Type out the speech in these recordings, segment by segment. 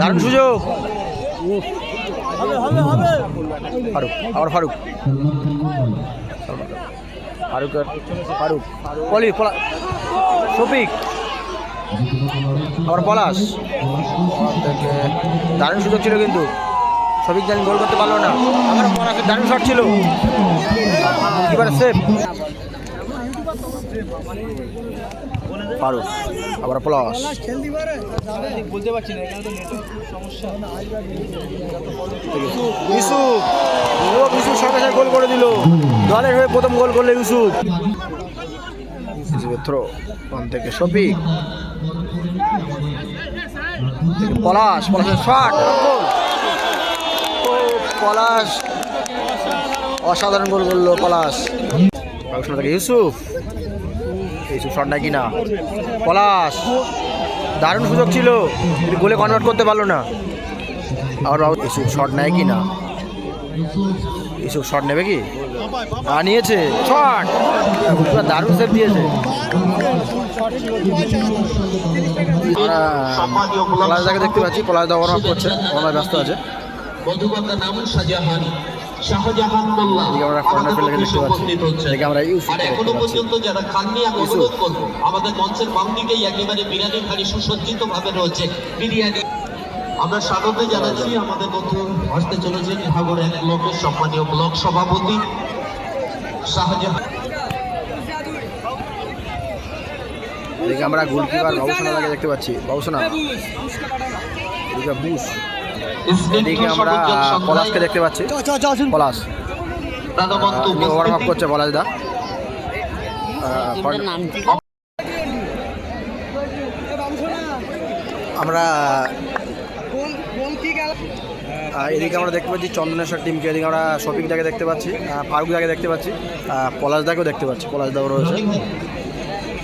দারুণ সুযোগ। ফারুক, আবার ফারুক। ফারুক ফারুক। পলি, পলা, শফিক। আবার পলাশ। দারুণ সুযোগ ছিল কিন্তু। শফিক জানি গোল করতে পারল না। আমার পলাশের দারুণ শট ছিল। এবার সেফ ফারুক আবার পলাশ বলতে পারছি না এখানে তো নেটের সমস্যা। ইউসুফ ইউসুফ। সঙ্গে সঙ্গে গোল করে দিল। দলের হয়ে প্রথম গোল করল ইউসুফ। থ্রো ওখান থেকে শফিক। পলাশ পলাশের শট গোল। ও পলাশ। অসাধারণ গোল করল পলাশ। থেকে ইউসুফ। ইউসুফ শট নাকি না? পলাশ, দারুণ সুযোগ ছিল গোলে কনভার্ট করতে পারল না। আর ইসুফ শট নেয় কি না? ইসুফ শট নেবে কি? নিয়েছে শট দারুণ সেভ দিয়েছে। পলাশদাকে দেখতে পাচ্ছি পলাশদা ওয়ার্ম আপ করছে ওনার ব্যস্ত আছে। বধুবাতার নাম শাহজাহান শাহজাহান মোল্লা। উপস্থিত আর এখনও পর্যন্ত যারা খাননি আমি অনুরোধ করব আমাদের মঞ্চের বাম দিকেই একেবারে বিরিয়ানি খালি সুসজ্জিত ভাবে রয়েছে বিরিয়ানি। আমরা স্বাগত জানাচ্ছি আমাদের বন্ধু আসতে চলেছেন ভাগর এক ব্লকের সম্মানীয় ব্লক সভাপতি শাহজাহান। আমরা গোলকিপার দেখতে পাচ্ছি। বাবুসোনা। বুশ। এদিকে আমরা পলাশকে দেখতে পাচ্ছি। পলাশ। আপ উপস্থিতি। করছে পলাশদা আমরা আহ, এদিকে আমরা দেখতে পাচ্ছি চন্দনেশ্বর টিমকে। এদিকে আমরা শফিক দাকে দেখতে পাচ্ছি আহ, ফারুক দাকে দেখতে পাচ্ছি আহ, পলাশ দাকেও দেখতে পাচ্ছি। পলাশ দাও রয়েছে।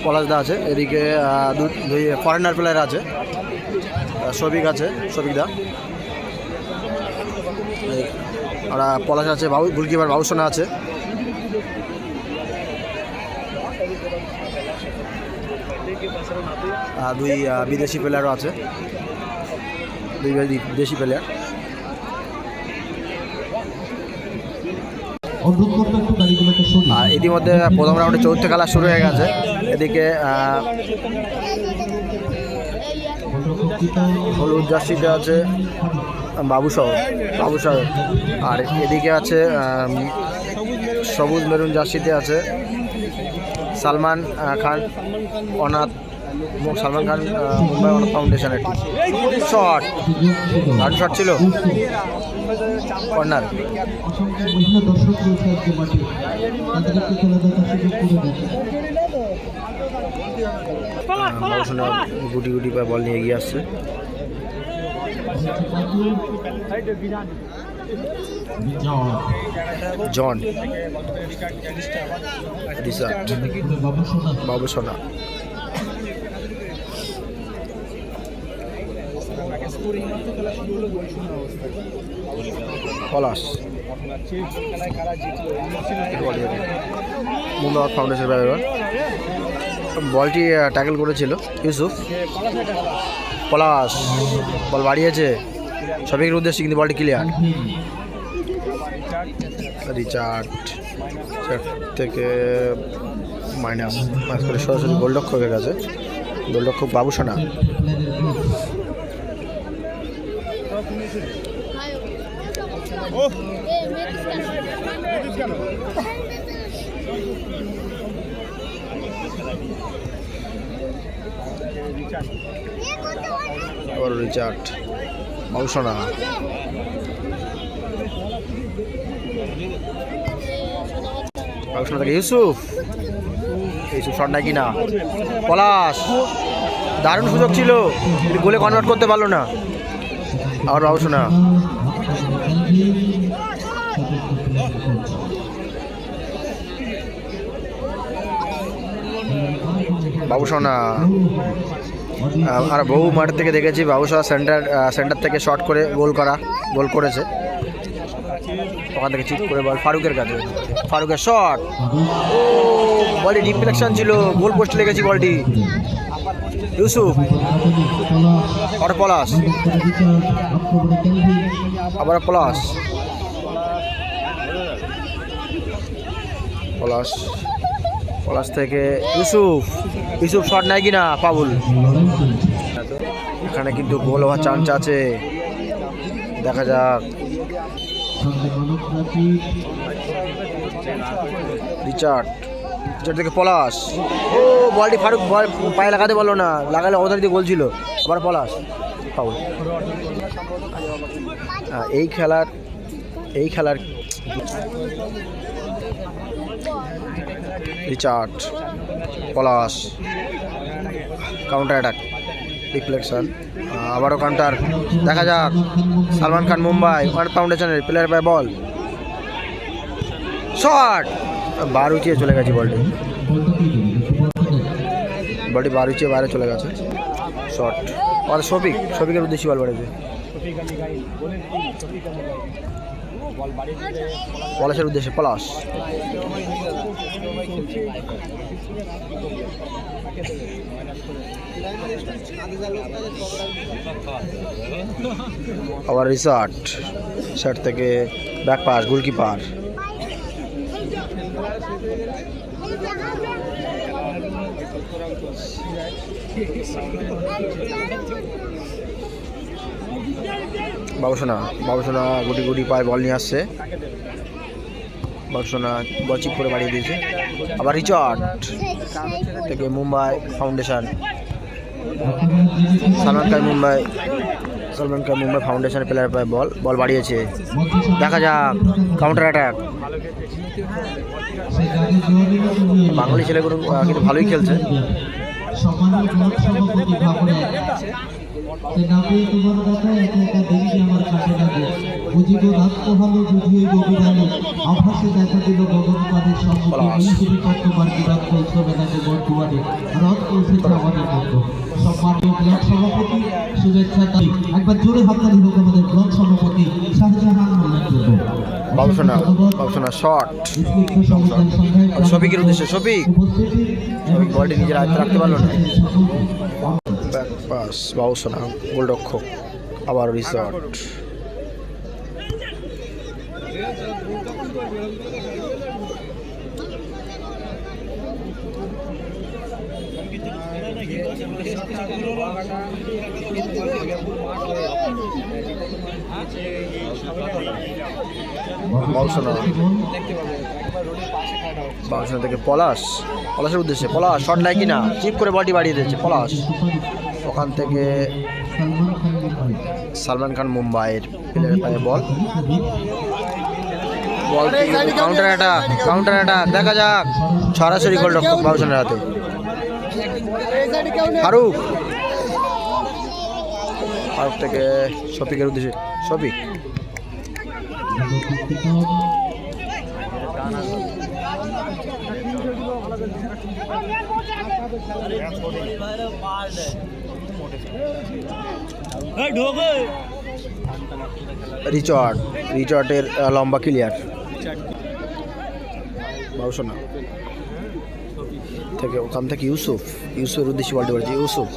পলাশ দা আছে। এদিকে আহ, দু- দুই ফরেনার প্লেয়ার আছে। শফিক আছে শফিক আমরা পলাশ আছে বাবু গোলকিপার বাবুসোনা আছে। দুই বিদেশি প্লেয়ারও আছে। দুই বিদেশি- প্লেয়ার আর ইতিমধ্যে প্রথম রাউন্ডে চতুর্থ খেলা শুরু হয়ে গেছে। এদিকে হলুদ জার্সিতে আছে। বাবু শহর বাবু শহর আর এদিকে আছে সবুজ মেরুন জার্সিতে আছে সালমান খান অনাথ সালমান খান মুম্বাই অনাথ ফাউন্ডেশনের শট দারুণ শট ছিল। কর্নার গুটি গুটি পায়ে বল নিয়ে এগিয়ে আসছে। জন রিসার্ট বাবু সোনা বাবু সোনা পলাশ মুন্দাবাদ ফাউন্ডেশন ব্যাপার বলটি ট্যাকেল করেছিল ইউসুফ। পলাশ, বল বাড়িয়েছে। সবিকের উদ্দেশ্যে কিন্তু বলটি ক্লিয়ার রিচার্ড থেকে মাইনাস মাইনাস করে সরাসরি গোলরক্ষকের কাছে গোলরক্ষক বাবুসোনা আবার রিচার্ড বাবুসোনা বাবুসোনা থেকে ইউসুফ। ইউসুফ শট নাকি না পলাশ। দারুণ সুযোগ ছিল। গোলে কনভার্ট করতে পারল না। আবার বাবুসোনা বাবুসোনা আহ, আর বহু মাঠ থেকে দেখেছি বাবুসোনা সেন্টার সেন্টার থেকে শট করে গোল করা, গোল করেছে। ওখান থেকে চিট করে বল ফারুকের কাছে। ফারুকের শট ও বলটি ডিফ্লেকশন ছিল গোল পোস্টে লেগেছি বলটি ইউসুফ আর পলাশ। আবার পলাশ। পলাশ। পলাশ থেকে ইউসুফ। ইউসুফ শট নেয় কিনা? পাবুল এখানে কিন্তু গোল হওয়ার চান্স আছে। দেখা যাক। রিচার্ড। রিচার্ড থেকে পলাশ। ও, বলটি ফারুক পায়ে লাগাতে পারল না। লাগালে দিয়ে গোল ছিল। আবার পলাশ। পাবুল এই খেলার এই খেলার Richard Palash counter attack reflection আবারও কাউন্টার দেখা যাক, সালমান খান মুম্বাই ওয়ান ফাউন্ডেশনের player by ball shot bar উঁচিয়ে চলে গেছে বলটি বলটা বার উঁচিয়ে বাইরে চলে গেছে। শট আর শফিক, শফিকের উদ্দেশ্যে বল বাড়িয়েছে। পলাশের উদ্দেশ্যে পলাশ আবার রিসার্ট। শার্ট থেকে ব্যাক পাস গোলকিপার বাবুসোনা বাবুসোনা গুটি গুটি পায়ে বল নিয়ে আসছে। বল চিপ করে বাড়িয়ে দিয়েছে। আবার রিচার্ড থেকে Mumbai foundation. Salman Khan Mumbai, Salman Khan Mumbai foundation player পায় বল বল বাড়িয়েছে। দেখা যাক কাউন্টার অ্যাটাক বাঙালি ছেলেগুলো কিন্তু ভালোই খেলছে। তোমার কথা একা দেখি আমার কাছে লাগে বুঝিব রাত পোহালো বুঝিয়ে গভীর আভাসে দেখা দিল গগন সম্মুখে এই হিসেবে কতবার বিরাট উৎসবে থাকে বর্তমানে রথ পৌঁছেছে আমাদের মতো সম্মানীয় ব্লক সভাপতি শুভেচ্ছা দাবি। একবার জোরে হাততালি হোক আমাদের ব্লক সভাপতি শাহজাহান মোল্লার জন্য। বাবুসোনা বাবুসোনা শট স্নিগ্ধ সমুদ্র সন্ধ্যায় শফিকের উদ্দেশ্যে শফিক। শফিক বলটি নিজের আয়ত্তে রাখতে পারল না। ব্যাক পাস বাবুসোনা গোলরক্ষক আবার রিসর্ট বাবুসোনা থেকে পলাশ। পলাশের উদ্দেশ্যে। পলাশ শট নেয় কিনা? চিপ করে বলটি বাড়িয়ে দিয়েছে, পলাশ। ওখান থেকে সালমান খান মুম্বাইয়ের প্লেয়ার পায়ে ball ball counter attack counter attack দেখা যাক। সরাসরি গোল রক্ষক বাবুসনের হাতে। ফারুক। ফারুক থেকে শফিকের উদ্দেশ্যে। শফিক। রিচার্ড। রিচার্ডের লম্বা ক্লিয়ার বাবুসোনা। থেকে ওখান থেকে ইউসুফ ইউসুফের উদ্দেশ্যে বলতে পারছি ইউসুফ।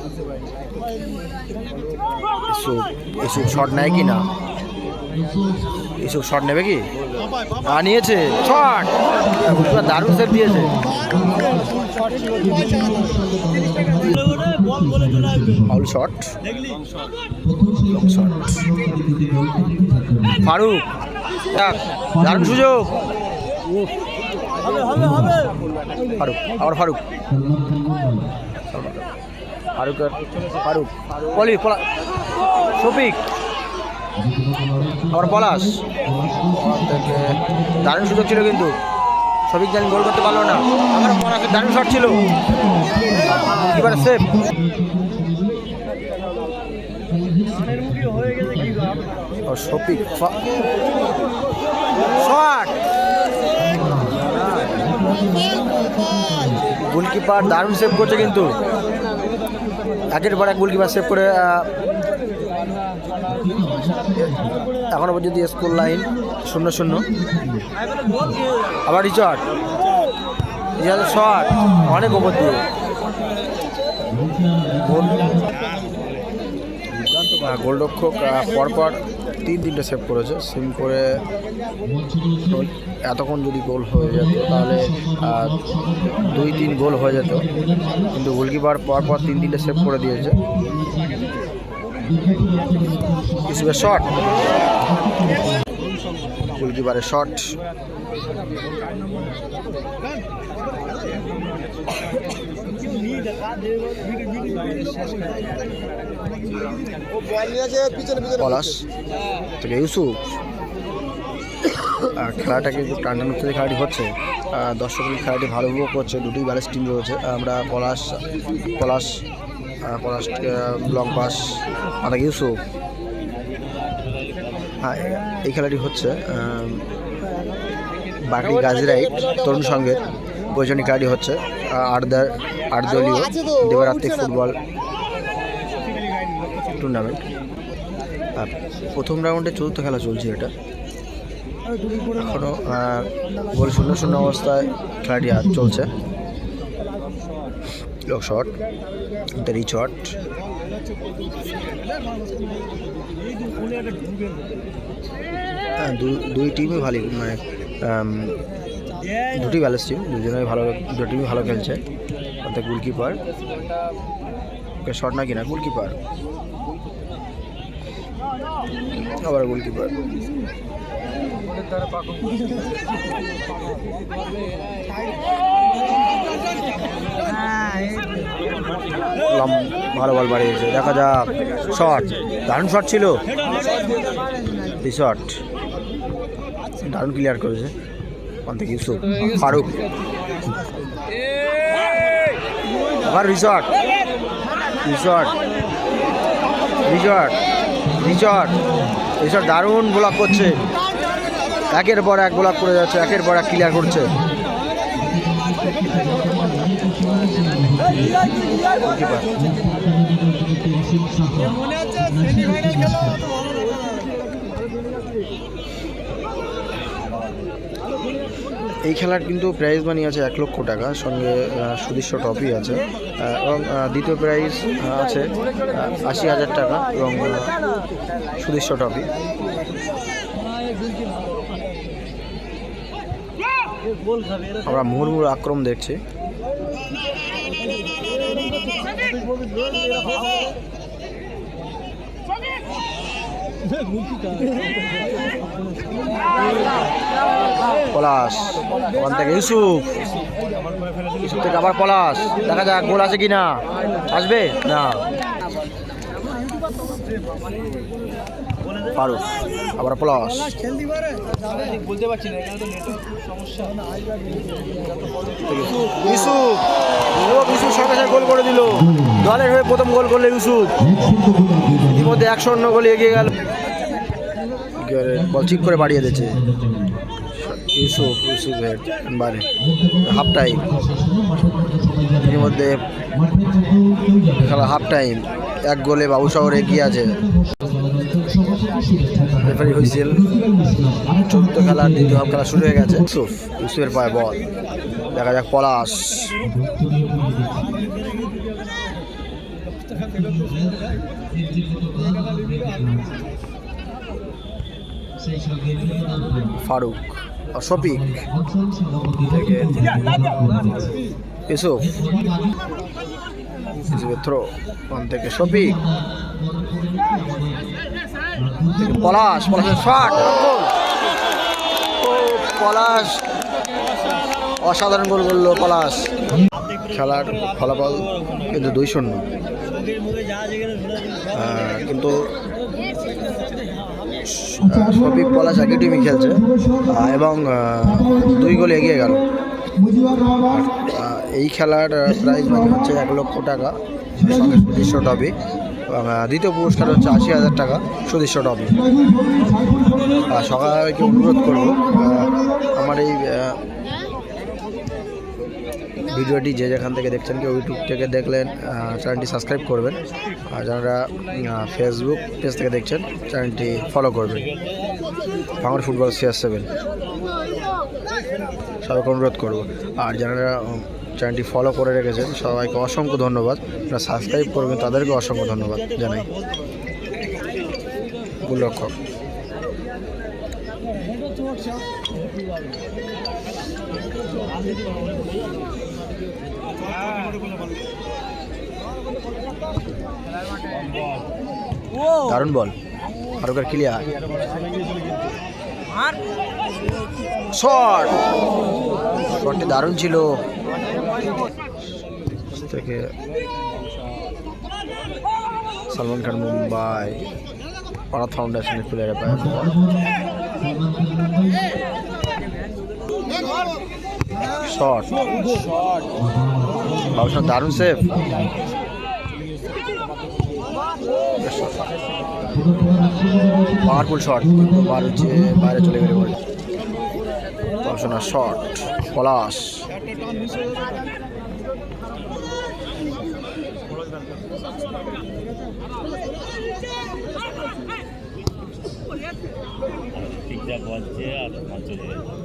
ইউসুফ ইউসুফ শট নেয় কি না ইউসুফ শট নেবে কি? নিয়েছে শট দারুণ সেভ দিয়েছে। ফাউল শট ফারুক যাক, দারুণ সুযোগ। ফারুক, আবার ফারুক। ফারুক ফারুক। পলি, পলা শফিক। আবার পলাশ। দারুণ সুযোগ ছিল কিন্তু। শফিক জানি গোল করতে পারল না। আমার পলাশের দারুণ শট ছিল। এবারে সেফ শফিক গোলকিপার দারুণ সেভ করছে কিন্তু। একের পর এক গোলকিপার সেভ করে আহ, এখনও পর্যন্ত স্কুল লাইন শূন্য শূন্য। আবার রিচার্ড। রিচার্ড শট অনেক ওপর দিয়ে। গোলরক্ষক পরপর তিন তিনটে সেভ করেছে। সিম করে এতক্ষণ যদি গোল হয়ে যেত, তাহলে দুই তিন গোল হয়ে যেত। কিন্তু গোলকিপার পর পর তিন তিনটে সেভ করে দিয়েছে। ইসুফের শট গোলকিপারের শট পলাশ থেকে ইউসুফ। খেলাটাকে একটু টানটানুক্তি খেলাটি হচ্ছে আহ, দর্শকের খেলাটি ভালো উপভোগ করছে দুটি ব্যালেন্স টিম রয়েছে। আমরা পলাশ পলাশ পলাশ ব্লক বাস আমাদের ইউসুফ। হ্যাঁ এই খেলাটি হচ্ছে বাকি গাজীরাই তরুণ সঙ্গের বৈজনিক খেলাটি হচ্ছে আট আট দলীয় দেবারাত্রিক ফুটবল টুর্নামেন্ট আর প্রথম রাউন্ডে চতুর্থ খেলা চলছে এটা। এখনও গোল শূন্য শূন্য অবস্থায় খেলাটি চলছে। লক শট রিচ শট দুই টিমই ভালো মানে দুটি ব্যালেন্স টিম দুজনেই ভালো, দুটো টিমই ভালো খেলছে। অর্থাৎ গোলকিপার শট না কিনা গোলকিপার আবার গোলকিপার। ভালো বল বাড়িয়েছে। দেখা যাক। শট দারুণ শট ছিল। এই শট দারুণ ক্লিয়ার করেছে। ওখান থেকে ইউসুফ, ফারুক। আবার রিসর্ট রিসর্ট রিসর্ট রিসর্ট রিচার্ড দারুণ ব্লক করছে। একের পর এক ব্লক করে যাচ্ছে, একের পর এক ক্লিয়ার করছে। গোলকিপার এই খেলার কিন্তু প্রাইজ মানি আছে এক লক্ষ টাকা, সঙ্গে সুদৃশ্য ট্রফি আছে এবং দ্বিতীয় প্রাইজ আছে আশি হাজার টাকা এবং সুদৃশ্য ট্রফি আমরা মুহুর্মুর আক্রম দেখছি। পলাশ, ওখান থেকে ইউসুফ। ইউসুফ থেকে আবার পলাশ। দেখা যাক, গোল আছে কি না আসবে? না। আবার পলাশ। বলতে পারছি না ইউসুফ ইউসুফ সঙ্গে গোল করে দিল। দলের হয়ে প্রথম গোল করল ইউসুফ। ইতিমধ্যে একশো অন্য গোলে এগিয়ে গেল। বল ঠিক করে বাড়িয়ে দিয়েছে। ইউসুফ, ইউসুফের বারে। হাফ টাইম এর মধ্যে খেলা হাফ টাইম এক গোলে বাবু শহর এগিয়ে আছে। Referee whistle. চতুর্থ খেলা, দ্বিতীয় হাফ খেলা শুরু হয়ে গেছে। ইউসুফ, ইউসুফের পায়ে বল। দেখা যাক পলাশ। ফারুক শফিক। ইউসুফ। থ্রো ওখান থেকে শফিক। পলাশ, পলাশের শট পলাশ। অসাধারণ গোল করল পলাশ। খেলার ফলাফল কিন্তু দুই শূন্য। কিন্তু শফিক পলাশ একই টিমই খেলছে এবং দুই গোলে এগিয়ে গেল। এই খেলার প্রাইজ মানে হচ্ছে এক লক্ষ টাকা, সঙ্গে সুদৃশ্য ট্রফি এবং দ্বিতীয় পুরস্কার হচ্ছে আশি হাজার টাকা, সুদৃশ্য আর সবাইকে অনুরোধ করব আমার এই ভিডিওটি যে যেখান থেকে দেখছেন কেউ ইউটিউব থেকে দেখলেন চ্যানেলটি সাবস্ক্রাইব করবেন। আর যারা ফেসবুক পেজ থেকে দেখছেন, চ্যানেলটি ফলো করবেন। ভাঙড় ফুটবল সিআর সেভেন সবাইকে অনুরোধ করব। আর যারা চ্যানেলটি ফলো করে রেখেছেন, সবাইকে অসংখ্য ধন্যবাদ। যারা সাবস্ক্রাইব করবেন তাদেরকে অসংখ্য ধন্যবাদ জানাই। গোলরক্ষক। দারুণ বল। ফারুকের ক্লিয়ার শট শটটি দারুণ ছিল। থেকে সালমান খান মুম্বাই পাড়া ফাউন্ডেশনের প্লেয়ারে পায় খান শট বাবুসান দারুণ সেফ পাওয়ারফুল শট বার হচ্ছে বাইরে চলে গেলে বল। বাবুসানার শট পলাশ। আহ,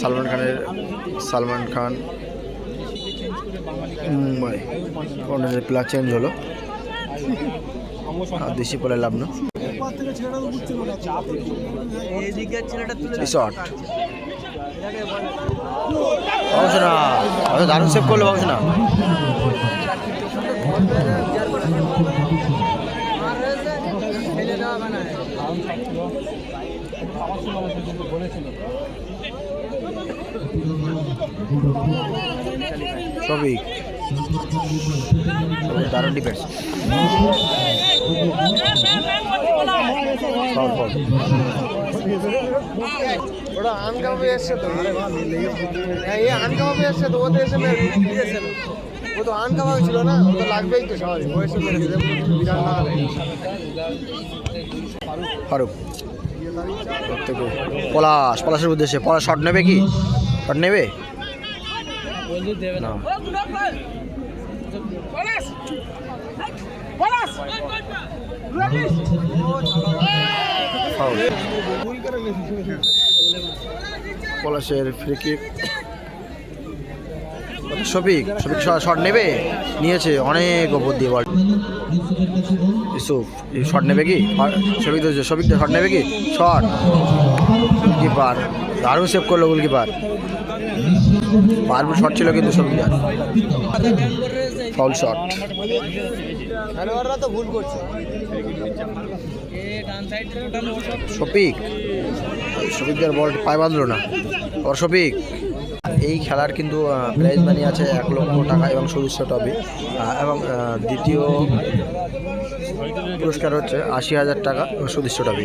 সালমান খানের সালমান খান। মুম্বাই। ওনাদের প্লেয়ার চেঞ্জ হলো। দেশি বলে লাভ না। দারুণ সেভ করল বাবুসোনা। সবিক দারুণ ডিফেন্স ওটা আনকামে এসছে তো। হ্যাঁ এই আনকামে এসছে তো ওদের এসে। ও তো আনকামা ছিল না ও তো লাগবেই তো স্বাভাবিক। ও এসে মেরে দিয়েছে বিরাট না ফারুক। পলাশ পলাশের উদ্দেশ্যে। পলাশ শট নেবে কি? শট নেবে? না। পলাশের free kick Shafik Shafik shot নেবে? নিয়েছে অনেক ওপর দিয়ে বল ইউসুফ শট নেবে কি? শফিক তো শফিক শট নেবে কি? শট। কিপার দারুণ সেভ করল গোলকিপার পারবুল শট ছিল কিন্তু শফিক ফাউল শট খেলোয়াড়রা তো ভুল করছে শফিক শফিকদের বল পায়ে বাঁধলো না ওর শফিক এই খেলার কিন্তু প্রাইজ মানি আছে এক লক্ষ টাকা এবং সদস্য টবে এবং দ্বিতীয় পুরস্কার হচ্ছে আশি হাজার টাকা এবং সদস্য টবে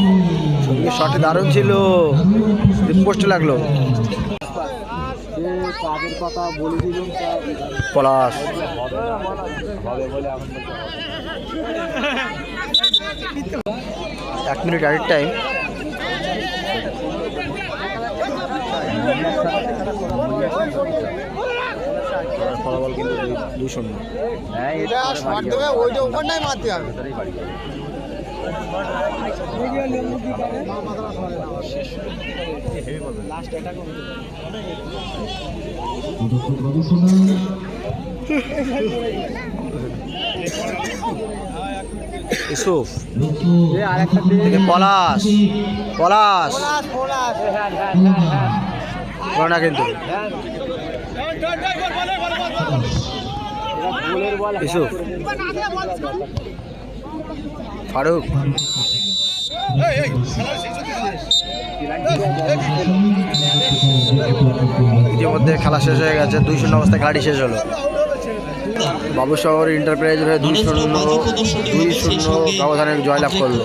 শটে দারুণ ছিল। পোস্টে লাগল। পলাশ। এক মিনিট আরেক টাইম ফলাফল কিন্তু দুই- শূন্য। এটা শট দেবে, ওইটা ওখানটাই মারতে হবে। ইউসুফ। পলাশ। পলাশ। করোনা কিন্তু। ইউসুফ। ফারুক। ইতিমধ্যে খেলা শেষ হয়ে গেছে, দুই শূন্য অবস্থায় খেলাটি শেষ হলো। বাবু শহর এন্টারপ্রাইজ হয়ে দুই শূন্য দুই শূন্য ব্যবধানে জয়লাভ করল।